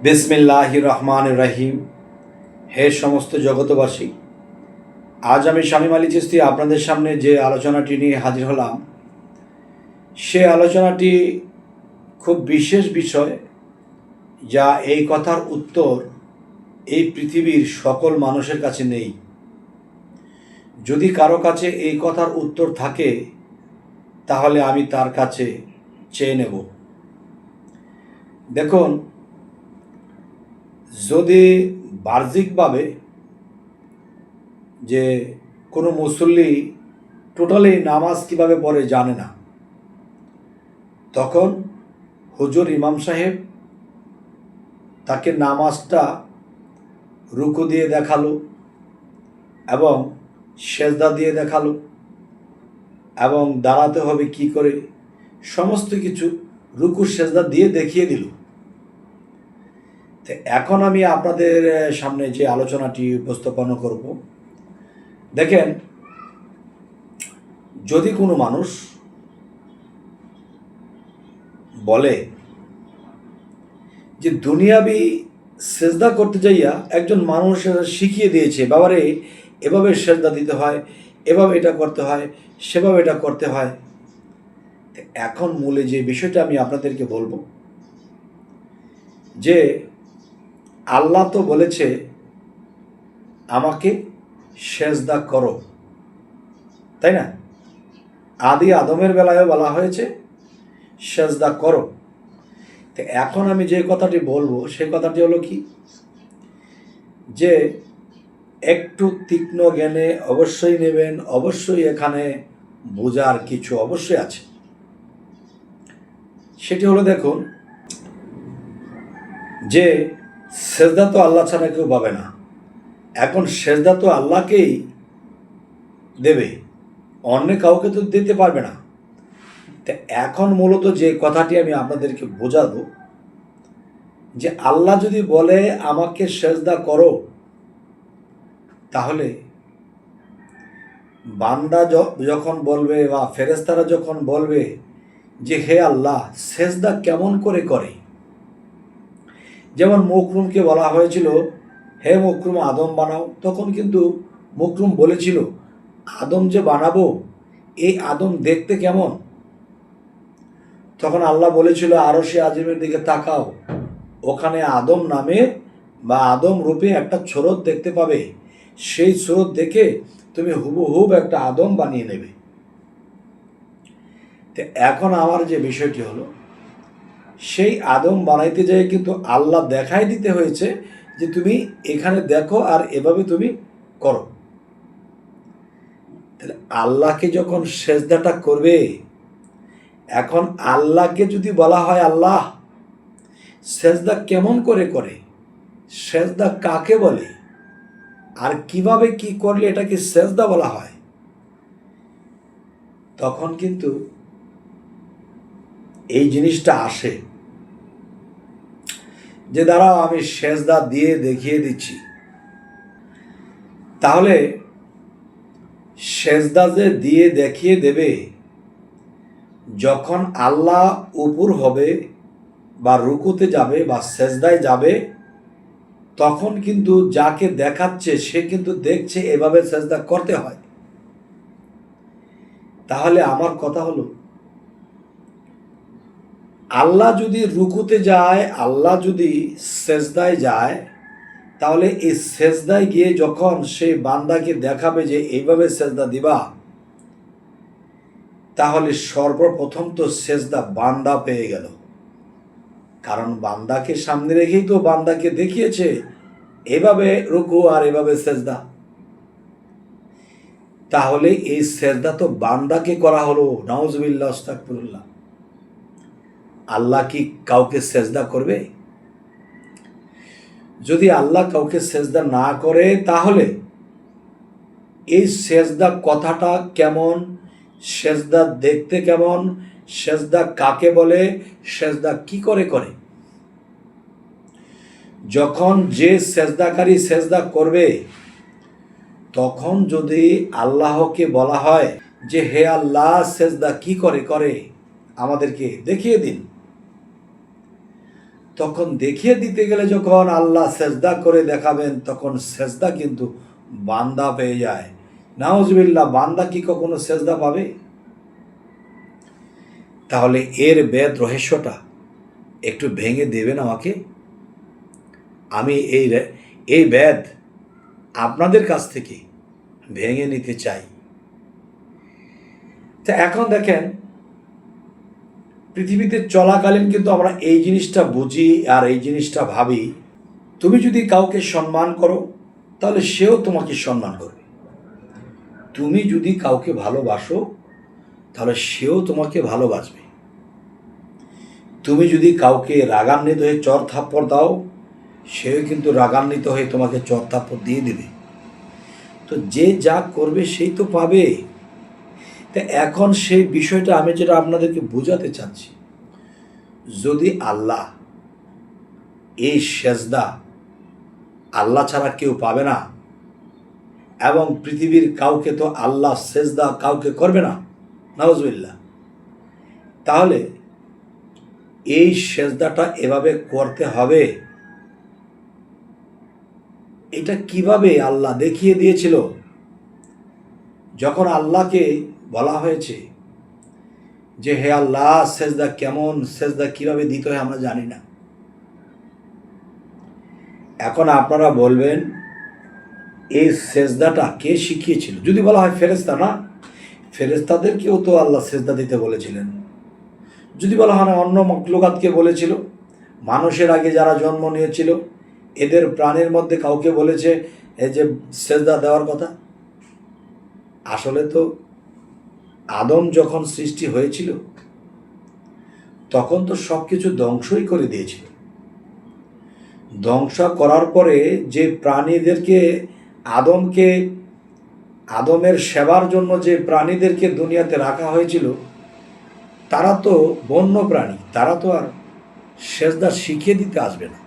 বিসমিল্লাহ রহমান রহিম হে সমস্ত জগতবাসী আজ আমি শামীম আলী চিস্তি আপনাদের সামনে যে আলোচনাটি নিয়ে হাজির হলাম, সে আলোচনাটি খুব বিশেষ বিষয় যা এই কথার উত্তর এই পৃথিবীর সকল মানুষের কাছে নেই। যদি কারও কাছে এই কথার উত্তর থাকে, তাহলে আমি তার কাছে চেয়ে নেব। দেখুন যদি বাহ্যিকভাবে যে কোনো মুসল্লি টোটালি নামাজ কীভাবে পড়ে জানে না, তখন হুজুর ইমাম সাহেব তাকে নামাজটা রুকু দিয়ে দেখাল এবং সেজদা দিয়ে দেখাল এবং দাঁড়াতে হবে কি করে, সমস্ত কিছু রুকু সেজদা দিয়ে দেখিয়ে দিল। তো এখন আমি আপনাদের সামনে যে আলোচনাটি উপস্থাপন করব, দেখেন, যদি কোনো মানুষ বলে যে দুনিয়াবি সেজদা করতে যাইয়া একজন মানুষ শিখিয়ে দিয়েছে, বাবারে, এভাবে সেজদা দিতে হয়, এভাবে এটা করতে হয়, সেভাবে এটা করতে হয় এখন মূলে যে বিষয়টা আমি আপনাদেরকে বলব, যে আল্লাহ তো বলেছে, আমাকে সেজদা করো। তাই না? আদি আদমের বেলায়ও বলা হয়েছে, সেজদা করো। তো এখন আমি যে কথাটি বলব সেই কথাটি হলো কি? যে একটু তীক্ষ্ণ জ্ঞানে অবশ্যই নেবেন, অবশ্যই এখানে বোঝার কিছু অবশ্যই আছে। সেটি হলো দেখুন, যে সেজদা তো আল্লাহ ছাড়া কেউ পাবে না। এখন সেজদা তো আল্লাহকেই দেবে। অন্য কাউকে তো দিতে পারবে না। তা এখন মূলত যে কথাটি আমি আপনাদেরকে বোঝাবো, যে আল্লাহ যদি বলে, আমাকে সেজদা করো, তাহলে বান্দা যখন বলবে বা ফেরেস্তারা যখন বলবে যে, হে আল্লাহ, সেজদা কেমন করে করে? যেমন মকরুমকে বলা হয়েছিল, হে মকরুম আদম বানাও। তখন কিন্তু মকরুম বলেছিল, আদম যে বানাবো এই আদম দেখতে কেমন? তখন আল্লাহ বলেছিল, আরও সে আজিমের দিকে তাকাও। ওখানে আদম নামে বা আদম রূপে একটা স্রোত দেখতে পাবে। সেই স্রোত দেখে তুমি হুবহুব একটা আদম বানিয়ে নেবে। তো এখন আমার যে বিষয়টি হলো সেই আদম বানাইতে যেয়ে কিন্তু আল্লাহ দেখাই দিতে হয়েছে যে তুমি এখানে দেখো আর এভাবে তুমি করো। তাহলে আল্লাহকে যখন সেজদাটা করবে, এখন আল্লাহকে যদি বলা হয় আল্লাহ, সেজদা কেমন করে করে? সেজদা কাকে বলে? আর কীভাবে কি করলে এটাকে সেজদা বলা হয়? তখন কিন্তু এই জিনিসটা আসে। যে, দাঁড়াও, আমি সেজদা দিয়ে দেখিয়ে দিচ্ছি। তাহলে সেজদা যে দিয়ে দেখিয়ে দেবে, যখন আল্লাহ উপর হবে বা রুকুতে যাবে বা সেজদায় যাবে, তখন কিন্তু যাকে দেখাচ্ছে, সে কিন্তু দেখছে, এভাবে সেজদা করতে হয়। তাহলে আমার কথা হলো আল্লাহ যদি রুকুতে যায়, আল্লাহ যদি সেজদায় যায়, তাহলে এই সেজদায় গিয়ে যখন সে বান্দাকে দেখাবে যে এইভাবে সেজদা দিবা, তাহলে সর্বপ্রথম তো সেজদা বান্দা পেয়ে গেল। কারণ বান্দাকে সামনে রেখেই তো বান্দাকে দেখিয়েছে, এভাবে রুকু আর এভাবে সেজদা। তাহলে এই সেজদা তো বান্দাকে করা হলো নওয়াজবিল্লা আস্তাকফিরুল্লাহ আল্লাহ কি কাউকে সেজদা করবে? যদি আল্লাহ কাউকে সেজদা না করে, তাহলে এই সেজদা কথাটা কেমন? সেজদা দেখতে কেমন? সেজদা কাকে বলে? সেজদা কি করে করে? যখন যে সেজদাকারী সেজদা করবে, তখন যদি আল্লাহকে বলা হয় যে, হে আল্লাহ, সেজদা কি করে করে আমাদেরকে দেখিয়ে দিন। তখন দেখিয়ে দিতে গেলে যখন আল্লাহ সেজদা করে দেখাবেন, তখন সেজদা কিন্তু বান্দা পেয়ে যায়। নাউজবিল্লা বান্দা কি কখনো সেজদা পাবে? তাহলে এর বেদ রহস্যটা একটু ভেঙে দেবেন আমাকে। আমি এই এই বেদ আপনাদের কাছ থেকে ভেঙে নিতে চাই। তা এখন দেখেন পৃথিবীতে চলাকালীন কিন্তু আমরা এই জিনিসটা বুঝি আর এই জিনিসটা ভাবি। তুমি যদি কাউকে সম্মান করো, তাহলে সেও তোমাকে সম্মান করবে। তুমি যদি কাউকে ভালোবাসো, তাহলে সেও তোমাকে ভালোবাসবে। তুমি যদি কাউকে রাগান্বিত হয়ে চর থাপ্পড় দাও, সেও কিন্তু রাগান্বিত হয়ে তোমাকে চর থাপ্পড় দিয়ে দেবে। তো যে যা করবে, সেই তো পাবে। তা এখন সেই বিষয়টা আমি যেটা আপনাদেরকে বোঝাতে চাচ্ছি, যদি আল্লাহ এই সেজদা আল্লাহ ছাড়া কেউ পাবে না এবং পৃথিবীর কাউকে তো আল্লাহ সেজদা কাউকে করবে না নওয়াজবিল্লা তাহলে এই সেজদাটা এভাবে করতে হবে? এটা কীভাবে আল্লাহ দেখিয়ে দিয়েছিল? যখন আল্লাহকে বলা হয়েছে যে, হে আল্লাহ, সেজদা কেমন? সেজদা কীভাবে দিতে হয় আমরা জানি না। এখন আপনারা বলবেন, এই সেজদাটা কে শিখিয়েছিল? যদি বলা হয় ফেরেস্তা না ফেরেস্তাদেরকেও তো আল্লাহ সেজদা দিতে বলেছিলেন। যদি বলা হয় অন্য মকলুকাতকে বলেছিল, মানুষের আগে যারা জন্ম নিয়েছিল, এদের প্রাণের মধ্যে কাউকে বলেছে, এই যে সেজদা দেওয়ার কথা? আসলে তো আদম যখন সৃষ্টি হয়েছিল, তখন তো সব কিছু ধ্বংসই করে দিয়েছিল। ধ্বংস করার পরে যে প্রাণীদেরকে আদমকে, আদমের সেবার জন্য যে প্রাণীদেরকে দুনিয়াতে রাখা হয়েছিল, তারা তো বন্য প্রাণী, তারা তো আর সেজদা শিখিয়ে দিতে আসবে না।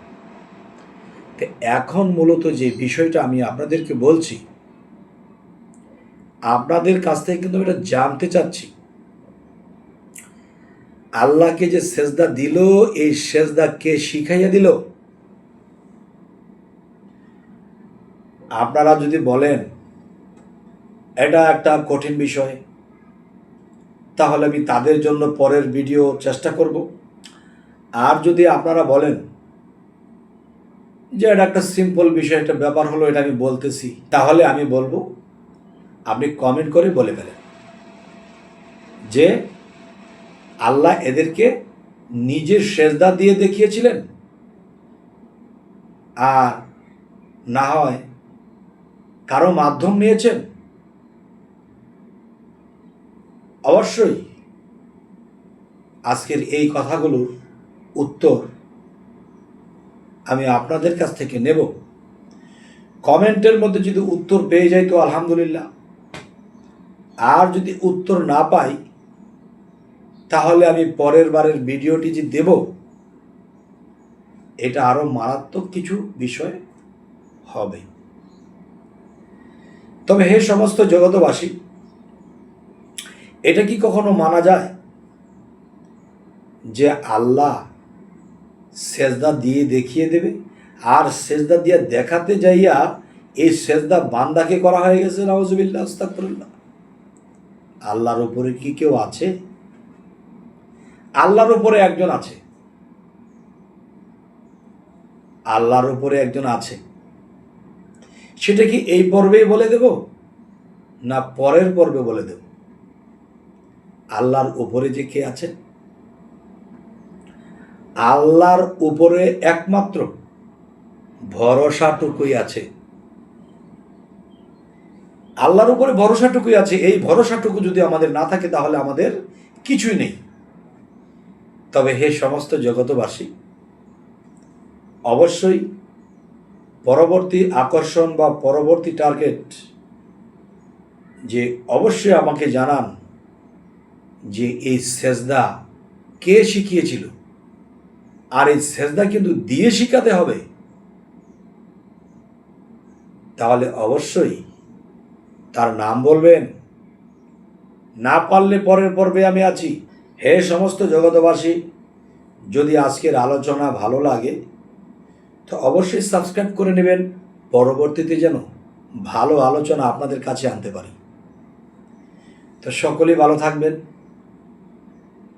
তো এখন মূলত যে বিষয়টা আমি আপনাদেরকে বলছি আপনাদের কাছ থেকে কিন্তু আমি এটা জানতে চাচ্ছি। আল্লাহকে যে সেজদা দিল, এই সেজদা কে শিখাইয়া দিল? আপনারা যদি বলেন, এটা একটা কঠিন বিষয়, তাহলে আমি তাদের জন্য পরের ভিডিও চেষ্টা করব। আর যদি আপনারা বলেন যে এটা একটা সিম্পল বিষয়, একটা ব্যাপার হলো, এটা আমি বলতেছি, তাহলে আমি বলব আপনি কমেন্ট করে বলে ফেলেন। যে আল্লাহ এদেরকে নিজের সেজদা দিয়ে দেখিয়েছিলেন। আর না হয় কারও মাধ্যম নিয়েছেন। অবশ্যই আজকের এই কথাগুলোর উত্তর আমি আপনাদের কাছ থেকে নেব। কমেন্টের মধ্যে যদি উত্তর পেয়ে যাই তো আলহামদুলিল্লাহ। আর যদি উত্তর না পাই, তাহলে আমি পরের বারের ভিডিওটি যে দেব, এটা আরও মারাত্মক কিছু বিষয় হবে। তবে হে সমস্ত জগতবাসী এটা কি কখনো মানা যায় যে আল্লাহ সেজদা দিয়ে দেখিয়ে দেবে আর সেজদা দিয়ে দেখাতে যাইয়া এই সেজদা বান্দাকে করা হয়ে গেছে? নওয়াজবিল্লা আল্লাহর উপরে কি কেউ আছে? আল্লাহর উপরে একজন আছে। আল্লাহর উপরে একজন আছে। সেটা কি এই পর্বেই বলে দেব? না পরের পর্বে বলে দেব? আল্লাহর উপরে যে কে আছে? আল্লাহর উপরে একমাত্র ভরসাটুকুই আছে। আল্লাহর উপরে ভরসাটুকুই আছে। এই ভরসাটুকু যদি আমাদের না থাকে, তাহলে আমাদের কিছুই নেই। তবে হে সমস্ত জগতবাসী অবশ্যই পরবর্তী আকর্ষণ বা পরবর্তী টার্গেট যে অবশ্যই আমাকে জানান যে এই সেজদা কে শিখিয়েছিল। আর এই সেজদা কিন্তু দিয়ে শিখাতে হবে। তাহলে অবশ্যই তার নাম বলবেন? না পারলে পরের পর্বে আমি আছি। হে সমস্ত জগতবাসী যদি আজকের আলোচনা ভালো লাগে, তো অবশ্যই সাবস্ক্রাইব করে নেবেন। পরবর্তীতে যেন ভালো আলোচনা আপনাদের কাছে আনতে পারি। তো সকলেই ভালো থাকবেন।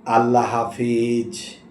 আল্লাহ হাফিজ।